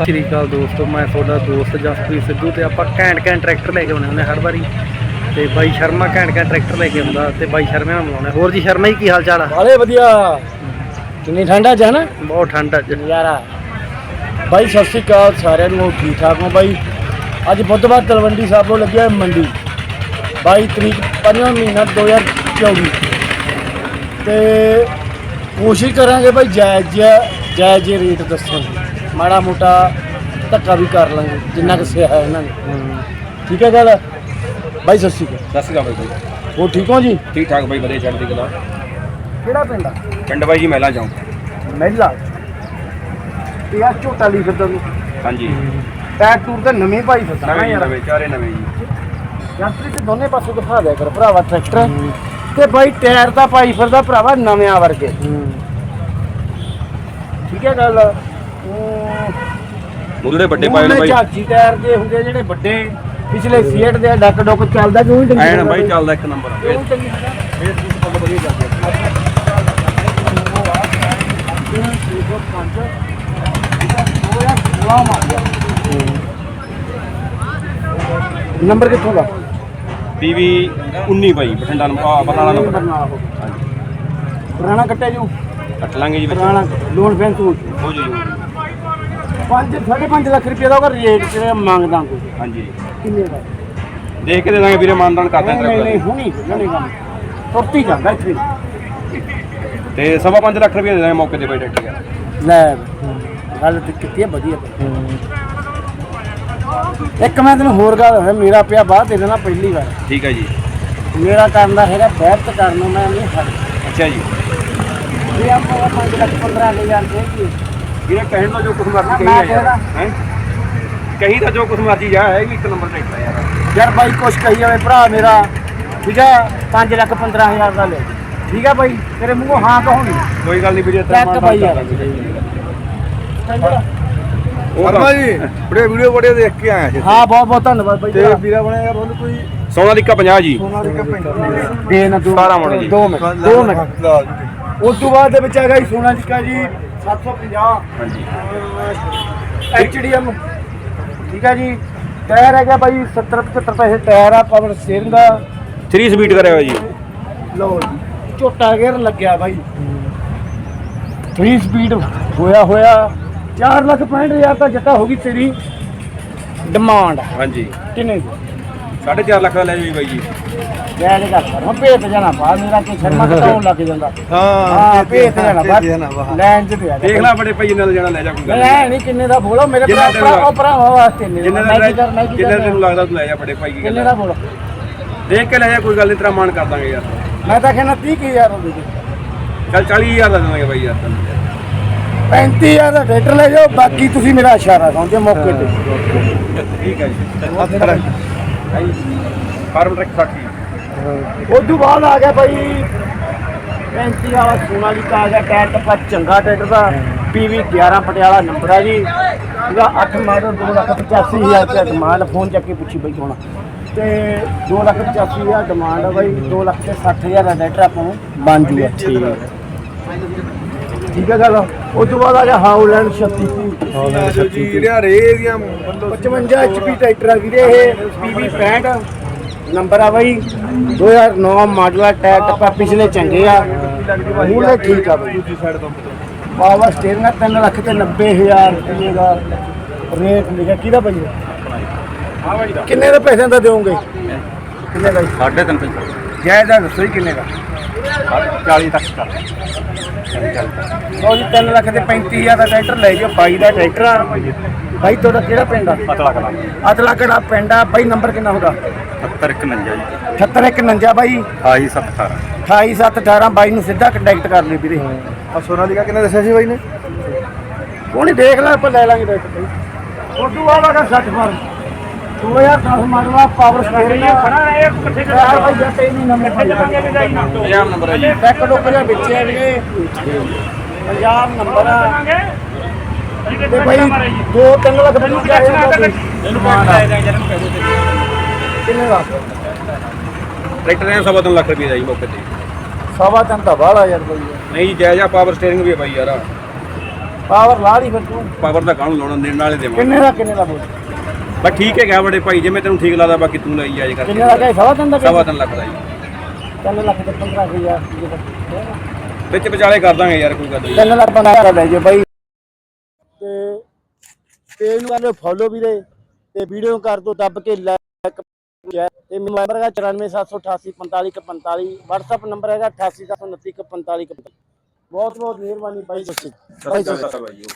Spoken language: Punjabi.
ਸਤਿ ਸ਼੍ਰੀ ਅਕਾਲ ਦੋਸਤੋ ਮੈਂ ਤੁਹਾਡਾ ਦੋਸਤ ਜਸਪ੍ਰੀਤ ਸਿੱਧੂ ਤੇ ਆਪਾਂ ਘੈਂਟ ਘੈਂਟ ਟਰੈਕਟਰ ਲੈ ਕੇ ਆਉਂਦੇ ਹੁੰਦੇ ਹਰ ਵਾਰੀ। ਤੇ ਬਾਈ ਸ਼ਰਮਾ ਘੈਂਟ ਘੈਂਟ ਟਰੈਕਟਰ ਲੈ ਕੇ ਆਉਂਦਾ ਤੇ ਬਾਈ ਸ਼ਰਮਾ ਨਾਲ ਮਿਲਾਉਂਦੇ ਹੋਰ ਜੀ ਸ਼ਰਮਾ ਜੀ ਕੀ ਹਾਲ ਚਾਲ ਆ? ਬਾਲੇ ਵਧੀਆ। ਕਿੰਨੀ ਠੰਡਾ ਚ ਹੈ ਨਾ ਬਹੁਤ ਠੰਡ ਅੱਜ। ਨਜ਼ਾਰਾ। ਬਾਈ ਸਤਿ ਸ਼੍ਰੀ ਅਕਾਲ ਸਾਰਿਆਂ ਨੂੰ ਠੀਕ ਠਾਕ ਹੋ ਬਾਈ? ਅੱਜ ਬੁੱਧਵਾਰ ਤਲਵੰਡੀ ਸਾਹਿਬੋਂ ਲੱਗਿਆ ਹੈ ਮੰਡੀ। 22 ਤਰੀਕ 5ਵਾਂ ਮਹੀਨਾ 2024 ਤੇ ਕੋਸ਼ਿਸ਼ ਕਰਾਂਗੇ ਬਾਈ ਜਾਇਜ਼ ਜਾਇਜ਼ ਰੇਟ ਦੱਸਣ ਦੀ। ਮਾੜਾ ਮੋਟਾ ਧੱਕਾ ਵੀ ਕਰ ਲਾਂਗੇ ਜਿੰਨਾ ਕੁ ਸਿਆ ਹੈ ਇਹਨਾਂ ਨੇ। ਠੀਕ ਹੈ ਗੱਲ? ਬਾਈ ਸਤਿ ਸ਼੍ਰੀ ਅਕਾਲ। ਸਤਿ ਸ਼੍ਰੀ ਅਕਾਲ ਬਾਈ ਜੀ। ਹੋਰ ਠੀਕ ਹੋ ਜੀ? ਠੀਕ ਠਾਕ ਬਾਈ ਵਧੀਆ ਚੜ੍ਹਦੀ ਕਲਾ। ਕਿਹੜਾ ਪਿੰਡ ਆ? ਪਿੰਡ ਬਾਈ ਜੀ ਮਹਿਲਾ ਜਾਉ ਮਹਿਲਾ? ਇਹ ਆ ਝੋਟਾ ਲਈ ਫਿਰਦਾ ਤੂੰ। ਹਾਂਜੀ। ਟਾਇਰ ਟੂਰ ਤਾਂ ਨਵੇਂ ਭਾਈ ਫਿਰਦਾ। ਨਾ ਨਵੇਂ ਯਾਰ ਨਵੇਂ ਚਾਰੇ ਨਵੇਂ ਜੀ। ਯਾਤਰੀ ਤੇ ਦੋਨੇ ਪਾਸੇ ਦਿਖਾ ਦਿਆ ਕਰ ਭਰਾਵਾ ਟਰੈਕਟਰ। ਤੇ ਬਾਈ ਟਾਇਰ ਤਾਂ ਭਾਈ ਫਿਰਦਾ ਭਰਾਵਾ ਨਵਿਆਂ ਵਰਗੇ। ਠੀਕ ਹੈ ਗੱਲ? ਉਹ ਮੁੱਢਲੇ ਵੱਡੇ ਮੂਹਰੇ ਬਾਈ। ਝਾਕੀ ਟਾਇਰ ਦੇ ਹੁੰਦੇ ਜਿਹੜੇ ਵੱਡੇ ਪਿਛਲੇ ਸੀਟ ਦੇ ਡੱਕ ਡੁੱਕ ਚੱਲਦਾ ਕਿਉਂ ਨਹੀਂ ਐਨ ਬਾਈ ਚੱਲਦਾ ਇੱਕ ਨੰਬਰ। ਤੁਸੀਂ ਵਧੀਆ ਚੱਲਦੀ ਨੰਬਰ ਕਿੱਥੋਂ ਦਾ? ਪੀਵੀ 19 ਬਾਈ ਬਠਿੰਡਾ ਨੰਬਰ ਬਟਾਲਾ ਨੰਬਰ। ਪੁਰਾਣਾ ਕੱਟਿਆ ਜੂ? ਕੱਟ ਲਾਂਗੇ ਜੀ ਪੁਰਾਣਾ ਲੋਨ ਤੋਂ ਹੋ ਜੀ। 5 5.5 ਲੱਖ ਰੁਪਏ ਦਾ ਉਹਦਾ ਰੇਟ ਜਿਹੜਾ ਮੰਗਦਾ ਕੋਈ। ਹਾਂਜੀ। ਕਿੰਨੇ ਦਾ? ਦੇਖ ਕੇ ਦੇ ਦਾਂਗੇ ਵੀਰੇ ਮਾਨਦਾਨ ਕਰਦੇ ਨਹੀਂ ਨਹੀਂ ਹੁਣੀ ਹੁਣੀ ਕੰਮ ਤੁਰਤੀ ਜਾਂਦਾ ਇੱਥੇ ਤੇ ਸਵਾ ਪੰਜ ਲੱਖ ਰੁਪਏ ਦੇ ਦਾਂਗੇ ਮੌਕੇ ਤੇ ਬਾਈ ਟਰੈਕਟਰ ਲੈ ਗੱਲ ਤੇ ਕੀਤੀ ਹੈ ਵਧੀਆ। ਇੱਕ ਮੈਂ ਤੈਨੂੰ ਹੋਰ ਗੱਲ ਹੈ ਮੇਰਾ ਪਿਆ ਬਾਹਰ ਦੇ ਦੇਣਾ ਪਹਿਲੀ ਵਾਰ। ਠੀਕ ਹੈ ਜੀ। ਮੇਰਾ ਕਰਨ ਦਾ ਹੈਗਾ ਬੈਠ ਕਰਨ ਮੈਂ ਨਹੀਂ ਹਟ ਅੱਛਾ ਜੀ। ਇਹ ਆਪਾਂ 5 ਲੱਖ 15 ਹਜ਼ਾਰ ਵੀਰੇ ਕਹਿਣ ਦਾ ਜੋ ਕੁਝ ਮਰਜ਼ੀ ਕਹੀ ਕਹਿਦਾ। ਹੈ? ਕਹੀ ਤਾਂ ਜੋ ਕੁਝ ਮਰਜ਼ੀ ਜਾ ਹੈ ਵੀ ਇੱਕ ਨੰਬਰ ਟਰੈਕਟਰ ਹੈ ਯਾਰ। ਯਾਰ ਬਾਈ ਕੁਛ ਕਹੀ ਜਾਵੇ ਭਰਾ ਮੇਰਾ ਠੀਕ ਹੈ 5 ਲੱਖ 15 ਹਜ਼ਾਰ ਦਾ ਲੈ ਠੀਕ ਹੈ ਬਾਈ? ਤੇਰੇ ਮੂੰਹੋਂ ਹਾਂ ਕਹੋਣੀ। ਕੋਈ ਗੱਲ ਨਹੀਂ ਵੀਰੇ ਟਰੱਕ ਬਾਈ ਯਾਰ। ਉਹ ਜੀ ਬੜੇ ਵੀਡੀਓ ਬੜੇ ਦੇਖ ਕੇ ਆਇਆ ਹਾਂ ਬਹੁਤ ਬਹੁਤ ਧੰਨਵਾਦ ਬਾਈ ਤੇ ਤੇਰਾ। ਵੀਰਾ ਬਣਿਆ ਯਾਰ ਉਹਨੂੰ ਕੋਈ ਸੋਨਾਲੀਕਾ 50 ਜੀ। ਸੋਨਾਲੀਕਾ ਪਿੰਡ ਦੇ ਨਾ ਦੋ ਸਾਰਾ ਮੁੜ ਜੀ। ਦੋ ਮਿੰਟ ਦੋ ਮਿੰਟ। ਉਸ ਤੋਂ ਬਾਅਦ ਦੇ ਵਿੱਚ ਹੈਗਾ ਜੀ ਸੋਨਾਲੀਕਾ ਜੀ। 750 ਹਾਂਜੀ ਐਚਡੀਐਮ ਠੀਕ ਹੈ ਜੀ ਟਾਇਰ ਹੈਗਾ ਬਾਈ 70 75 ਪੈਸੇ ਟਾਇਰ ਆ ਪਾਵਰ ਸਟੀਅਰਿੰਗ ਦਾ 3 ਸਪੀਡ ਕਰਿਆ ਹੋਇਆ ਜੀ ਲਓ ਜੀ ਝੋਟਾ ਗੇਅਰ ਲੱਗਿਆ ਬਾਈ 3 ਸਪੀਡ ਹੋਇਆ ਹੋਇਆ 4 ਲੱਖ 65 ਹਜ਼ਾਰ ਤਾਂ ਜੱਟਾ ਹੋ ਗਈ ਤੇਰੀ ਡਿਮਾਂਡ ਹਾਂਜੀ ਕਿੰਨੇ ਦੀ 4.5 ਲੱਖ ਦਾ ਲੈ ਜੀ ਬਾਈ ਜੀ। ਲੈ ਲੈ ਕਰ ਮੈਂ ਭੇਤ ਜਾਣਾ ਬਾਹਰ ਮੇਰਾ ਕਿ ਸ਼ਰਮਾ ਘਟਾਉਣ ਲੱਗ ਜਾਂਦਾ। ਹਾਂ ਹਾਂ ਭੇਤ ਜਾਣਾ ਜਾਣਾ ਬਾਹਰ ਬਾਹਰ ਲੈਣ ਚ ਤੇ ਆ ਜਾ ਦੇਖ ਲੈ ਬੜੇ ਭਾਈ ਨਾਲ ਜਾਣਾ ਲੈ ਜਾ ਕੋਈ ਗੱਲ ਮੈਂ ਨਹੀਂ। ਕਿੰਨੇ ਦਾ ਬੋਲੋ ਮੇਰੇ ਜਿੰਨਾ ਭਰਾ ਤੈਨੂੰ ਭਰਾ ਉਹ ਭਰਾਵਾਂ ਵਾਸਤੇ ਨਹੀਂ ਜਿੰਨੇ ਮੈਂ ਦਾ ਕੀ ਕਰਨਾ? ਕੀ ਜਿੰਨੇ ਕਰਨਾ ਤੈਨੂੰ ਲੱਗਦਾ ਤੂੰ ਲੈ ਜਾ ਬੜੇ ਭਾਈ ਕੀ ਕਿੰਨੇ ਗੱਲ। ਦਾ ਹੈ। ਬੋਲੋ? ਦੇਖ ਕੇ ਲੈ ਜਾ ਕੋਈ ਗੱਲ ਨਹੀਂ ਤੇਰਾ ਮਾਨ ਕਰ ਦਾਂਗੇ ਯਾਰ। ਮੈਂ ਤਾਂ ਕਹਿੰਦਾ 30000 ਹੋ ਗਈ ਚੱਲ 40000 ਦਾ ਦੇਵਾਂਗੇ ਬਾਈ ਯਾਰ ਤੈਨੂੰ। 35000 ਦਾ ਟਰੈਕਟਰ ਲੈ ਜਾਓ ਬਾਕੀ ਤੁਸੀਂ ਮੇਰਾ ਇਸ਼ਾਰਾ ਸਮਝੋ ਮੌਕੇ ਤੇ। ਠੀਕ ਹੈ ਜੀ। ਫਾਰਮ ਟਰੈਕ 60 ਉਸ ਤੋਂ ਬਾਅਦ ਆ ਗਿਆ ਭਾਈ 35 ਵਾਲਾ ਸੋਨਾਲੀਕਾ ਆ ਗਿਆ ਟਾਇਰ ਟੱਪਾ ਚੰਗਾ ਟਰੈਕਟਰ ਦਾ। ਪੀਵੀ 11 ਪਟਿਆਲਾ ਨੰਬਰ ਆ ਜੀ। ਇਹਦਾ 8 ਮਾਡਲ 2 ਲੱਖ 85000 ਰੁਪਏ ਡਿਮਾਂਡ ਫੋਨ ਚੱਕ ਕੇ ਪੁੱਛੀ ਬਈ ਕੋਣਾ ਤੇ 2 ਲੱਖ 85000 ਡਿਮਾਂਡ ਆ ਬਾਈ 2 ਲੱਖ ਤੇ 60000 ਦਾ ਟਰੈਕਟਰ ਆਪਾਂ ਨੂੰ ਬਣ ਜੂਗਾ। ਠੀਕ। ਠੀਕ ਹੈ ਗੱਲ? ਉਸ ਤੋਂ ਬਾਅਦ ਆ ਗਿਆ ਹਾਊਲੈਂਡ 36 ਜਿਹੜੀਆਂ ਰੇ ਦੀਆਂ 55 HP ਟਰੈਕਟਰ ਆ ਵੀਰੇ ਇਹ PB 65 ਨੰਬਰ ਆ ਬਾਈ। 2009 ਮਾਡਲ ਆ ਟਾਇਰ ਟੱਪਾ ਪਿਛਲੇ ਚੰਗੇ ਆ। ਮੂਲੇ ਠੀਕ ਆ ਬਾਈ। ਪਾਵਰ ਸਟੀਅਰਿੰਗ ਆ ਲੱਖ ਰੁਪਏ ਦਾ ਰੇਟ ਲਿਖਿਆ। ਕਿਹਦਾ ਬਾਈ ਕਿੰਨੇ ਦੇ ਪੈਸੇ ਦਾ ਦੇਵੋਗੇ ਕਿੰਨੇ ਦਾ 3.5 ਜਾਇਦਾ ਦੱਸੋ ਜੀ ਕਿੰਨੇ ਦਾ? 40 ਤੱਕ ਕਰ ਲਓ 3 ਲੱਖ ਤੇ 35000 ਦਾ ਟਰੈਕਟਰ ਲੈ ਜਿਓ ਬਾਈ ਦਾ ਟਰੈਕਟਰ ਆ। ਬਾਈ ਤੁਹਾਡਾ ਕਿਹੜਾ ਪਿੰਡ ਆ? ਅਤਲਾ ਕਲਾ ਅਤਲਾ ਕਲਾ ਪਿੰਡ ਆ। ਬਾਈ ਨੰਬਰ ਕਿੰਨਾ ਹੁੰਦਾ 7151 ਜੀ। 7151 ਬਾਈ। 2817 2817 ਬਾਈ ਨੂੰ ਸਿੱਧਾ ਕੰਟੈਕਟ ਕਰ ਲਈ ਵੀਰੇ। ਆ ਸੋਨਾਲੀਕਾ ਕਿੰਨਾ ਦੱਸਿਆ ਸੀ ਬਾਈ ਨੇ? ਕੋਣੀ ਦੇਖ ਲੈ ਆਪਾਂ ਲੈ ਲਾਂਗੇ ਟਰੈਕਟਰ। ਬਾਈ ਉਦੋਂ ਬਾਅਦ ਆ 60 ਫਾਰਮ 2010 ਮਾਡਲ ਆ ਪਾਵਰ ਸਟੀਅਰਿੰਗ ਆ। ਖੜਾ ਇਹ ਕਿੱਥੇ ਜਾ ਭਾਈ ਜੱਟ ਇਹ ਨਹੀਂ ਨੰਬਰ ਕਿੱਥੇ ਜਾਵਾਂਗੇ ਵੀ ਜਾਈ 50 ਨੰਬਰ ਹੈ ਜੀ? ਬੈਕ ਡੋਕ ਜਿਹਾ ਵਿੱਚ ਹੈ ਵੀਰੇ। ਪੰਜਾਬ ਨੰਬਰ ਆ। ਤੇ ਭਾਈ 2-3 ਲੱਖ ਬਣੀ ਚਾਹੀਦਾ ਇਹਨੂੰ ਪੈਸੇ ਲੈ ਜਾ ਇਹਨੂੰ ਪੈਸੇ ਕਿੰਨੇ ਦਾ ਟਰੈਕਟਰ ਨੇ ਸਵਾ ਤਿੰਨ ਲੱਖ ਰੁਪਏ ਦਾ ਜੀ ਮੌਕੇ ਤੇ। ਸਵਾ ਤਿੰਨ ਤਾਂ ਬਾਹਲਾ ਯਾਰ ਬਈ ਨਹੀਂ ਜੀ ਜਾਇਜ਼ ਆ ਪਾਵਰ ਸਟੀਅਰਿੰਗ ਵੀ ਹੈ ਬਾਈ ਯਾਰ। ਪਾਵਰ ਲਾ ਲਈ ਫਿਰ ਤੂੰ। ਪਾਵਰ ਦਾ ਕਾਹਨੂੰ ਲਾਉਣਾ ਦੇਣ ਵਾਲੇ ਦੇਵਾਂ ਕਿੰਨੇ ਦਾ ਕਿੰਨੇ ਦਾ ਬੋਲ? ਬਸ ਠੀਕ ਹੈ ਗਿਆ ਬੜੇ ਭਾਈ ਜਿਵੇਂ ਤੈਨੂੰ ਠੀਕ ਲੱਗਦਾ ਬਾਕੀ ਤੂੰ ਲਈ ਜਾਏ ਕਰਕੇ। ਕਿੰਨੇ ਕਹੇ ਸਵਾ ਤਿੰਨ ਦਾ ਸਵਾ ਤਿੰਨ ਲੱਖ ਦਾ ਜੀ। ਤਿੰਨ ਲੱਖ ਤੇ 15000 ਵਿੱਚ ਵਿਚਾਲੇ ਕਰ ਦਾਂਗੇ ਯਾਰ ਕੋਈ ਗੱਲ ਨਹੀਂ। ਤਿੰਨ ਲੱਖ ਬਣਾ ਕੇ ਲੈ ਜਾਓ ਬਾਈ। ਤੇ ਪੇਜ ਨੂੰ ਕਰ ਲਿਓ ਫੋਲੋ ਵੀਰੇ ਤੇ ਵੀਡੀਓ ਕਰ ਦੋ ਦੱਬ ਕੇ ਲਾਈਕ ਤੇ ਮੇਰਾ ਨੰਬਰ ਹੈਗਾ 9478845145 WhatsApp ਨੰਬਰ ਹੈਗਾ 8879455145 ਬਹੁਤ ਬਹੁਤ ਮਿਹਰਬਾਨੀ ਬਾਈ ਸਤਿ ਸ਼੍ਰੀ ਅਕਾਲ ਬਾਈ ਜੀ।